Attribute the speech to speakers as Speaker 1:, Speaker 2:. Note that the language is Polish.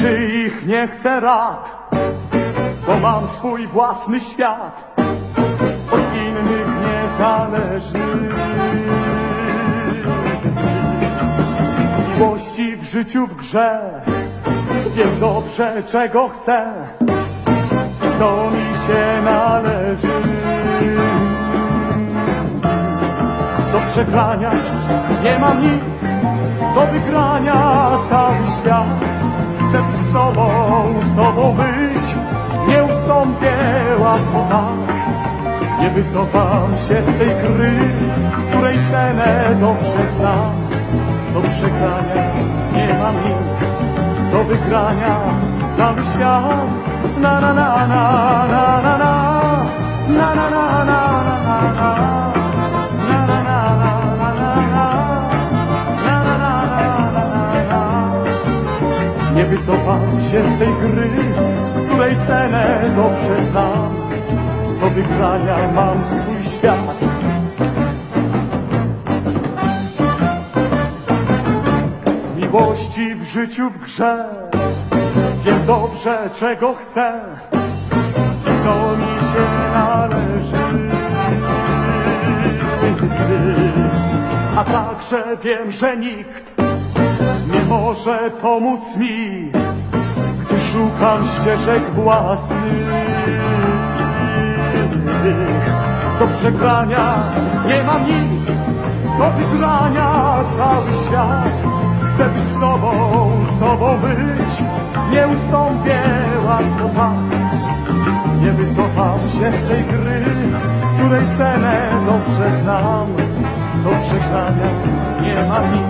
Speaker 1: innych nie chcę rad, bo mam swój własny świat, od innych nie zależy. Miłości w życiu w grze, wiem dobrze czego chcę i co mi się należy. Do przegrania nie mam nic, do wygrania cały świat. Sobą, sobą być, nie ustąpię łatwo tak. Nie wycofam się z tej gry, której cenę dobrze znam. Do przegrania nie mam nic, do wygrania cały świat. Na na na na na na na Nie wycofam się z tej gry, której cenę dobrze znam. Do wygrania mam swój świat. Miłości w życiu w grze, wiem dobrze czego chcę i co mi się należy. A także wiem, że nikt nie może pomóc mi, gdy szukam ścieżek własnych. Do przegrania nie mam nic, do wygrania cały świat. Chcę być sobą, sobą być, nie ustąpię łatwo tak. Nie wycofam się z tej gry, której cenę dobrze znam. Do przegrania nie ma nic,